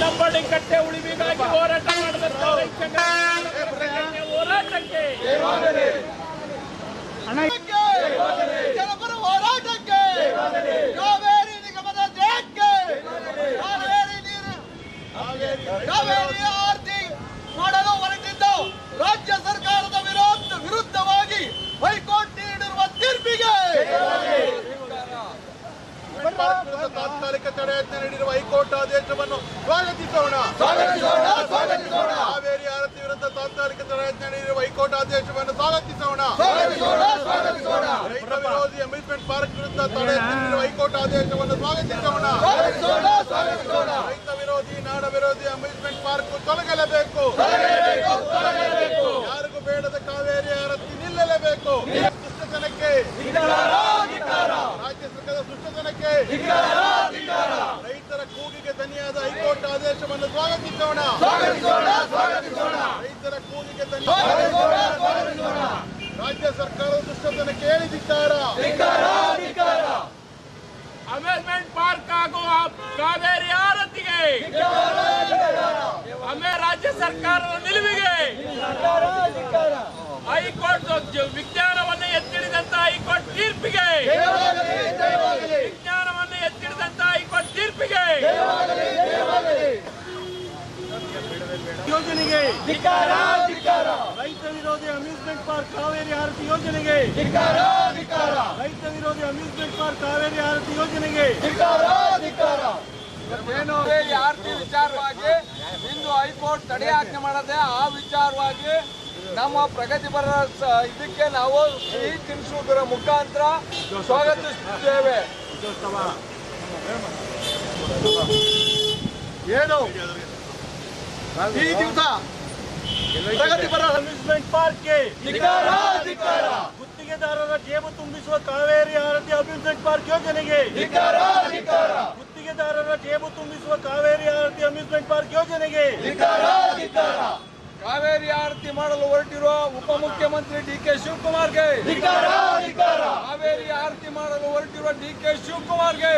Loading ಕಟ್ಟೆ ಉಳಿವಿಗಾಗಿ ಹೋರಾಟ ಹೋರಾಟಕ್ಕೆ. ಜನಪರ ಹೋರಾಟಕ್ಕೆ. ಕಾವೇರಿ ನಿಗಮದ ಜಯಕ್ಕೆ ಕಾವೇರಿ ನೀರು ಕಾವೇರಿ ಆರ್ತಿ ಮಾಡಲು ಹೊರಟಿದ್ದ ರಾಜ್ಯ ಸರ್ಕಾರದ ವಿರೋಧ ವಿರುದ್ಧವಾಗಿ ಹೈಕೋರ್ಟ್ ನೀಡಿರುವ ತೀರ್ಪಿಗೆ. ತಾತ್ಕಾಲಿಕ ತಡೆಯಾಜ್ಞೆ ನೀಡಿರುವ ಹೈಕೋರ್ಟ್ ಆದೇಶವನ್ನು ಸ್ವಾಗತಿಸೋಣ ಕಾವೇರಿ ಆರತಿ ವಿರುದ್ಧ ತಾತ್ಕಾಲಿಕ ತಡೆಯಾಜ್ಞೆ ನೀಡಿರುವ ಹೈಕೋರ್ಟ್ ಆದೇಶವನ್ನು ಸ್ವಾಗತಿಸೋಣ ರೈತ ವಿರೋಧಿ ಅಮ್ಯೂಸ್ಮೆಂಟ್ ಪಾರ್ಕ್ ವಿರುದ್ಧ ತಡೆ ಹೈಕೋರ್ಟ್ ಆದೇಶವನ್ನು ಸ್ವಾಗತಿಸೋಣ. ರೈತ ವಿರೋಧಿ, ನಾಡ ವಿರೋಧಿ ಅಮ್ಯೂಸ್ಮೆಂಟ್ ಪಾರ್ಕ್ ತೊಲಗಲೇಬೇಕು. ಯಾರಿಗೂ ಬೇಡದ ಕಾವೇರಿ ಆರತಿ ನಿಲ್ಲಲೇಬೇಕು. ದುಷ್ಟತನಕ್ಕೆ ರಾಜ್ಯ ಸರ್ಕಾರದ ದುಷ್ಟತನಕ್ಕೆ ರೈತರ ಕೂಗಿಗೆ ದನಿಯಾದ ಹೈಕೋರ್ಟ್ ಆದೇಶವನ್ನು ಸ್ವಾಗತಿಸೋಣ ರೈತರ ಕೂಗಿಗೆ ದನಿಯಾದ ರಾಜ್ಯ ಸರ್ಕಾರದ ದುಷ್ಟತನಕ್ಕೆ ಹೇಳಿದಿದ್ದಾರ ಅಮ್ಯೂಸ್ಮೆಂಟ್ ಪಾರ್ಕ್ ಹಾಗೂ ಆ ಕಾವೇರಿ ಆರತಿಗೆ ಆಮೇಲೆ ರಾಜ್ಯ ಸರ್ಕಾರದ ನಿಲುವಿಗೆ ಹೈಕೋರ್ಟ್ ಜ- ವಿಜ್ಞಾನವನ್ನು ಎತ್ತಿಡಿದಂತ ಹೈಕೋರ್ಟ್ ತೀರ್ಪಿಗೆ ವಿಜ್ಞಾನವನ್ನು ಎತ್ತಿಡಿದಂತ ಹೈಕೋರ್ಟ್ ತೀರ್ಪಿಗೆ ಯೋಜನೆಗೆ. ರೈತ ವಿರೋಧಿ ಅಮ್ಯೂಸ್ಮೆಂಟ್ ಪಾರ್ಕ್ ಕಾವೇರಿ ಆರತಿ ಯೋಜನೆಗೆ. ರೈತ ವಿರೋಧಿ ಅಮ್ಯೂಸ್ಮೆಂಟ್ ಪಾರ್ಕ್ ಕಾವೇರಿ ಆರತಿ ಯೋಜನೆಗೆ. ಏನು ಈ ಆರತಿ ವಿಚಾರವಾಗಿ ಇಂದು ಹೈಕೋರ್ಟ್ ತಡೆಯಾಜ್ಞೆ ಮಾಡದೆ ಆ ವಿಚಾರವಾಗಿ ನಮ್ಮ ಪ್ರಗತಿಪರ ಸ- ಇದಕ್ಕೆ ನಾವು ಸಿಹಿ ತಿನ್ನಿಸುವುದರ ಮುಖಾಂತರ ಸ್ವಾಗತಿಸುತ್ತೇವೆ. ಏನು? ಈ ದಿವಸ ಪ್ರಗತಿಪರ ಅಮ್ಯೂಸ್ಮೆಂಟ್ ಪಾರ್ಕ್ಗೆ ಗುತ್ತಿಗೆದಾರರ ಜೇಬು ತುಂಬಿಸುವ ಕಾವೇರಿ ಆರತಿ ಅಮ್ಯೂಸ್ಮೆಂಟ್ ಪಾರ್ಕ್ ಯೋಜನೆಗೆ ಗುತ್ತಿಗೆದಾರರ ಜೇಬು ತುಂಬಿಸುವ ಕಾವೇರಿ ಆರತಿ ಅಮ್ಯೂಸ್ಮೆಂಟ್ ಪಾರ್ಕ್ ಯೋಜನೆಗೆ ಕಾವೇರಿ ಆರತಿ ಮಾಡಲು ಹೊರಟಿರುವ ಉಪಮುಖ್ಯಮಂತ್ರಿ ಡಿ ಕೆ ಶಿವಕುಮಾರ್ಗೆ ಕಾವೇರಿ ಆರತಿ ಮಾಡಲು ಹೊರಟಿರುವ ಡಿ ಕೆ ಶಿವಕುಮಾರ್ಗೆ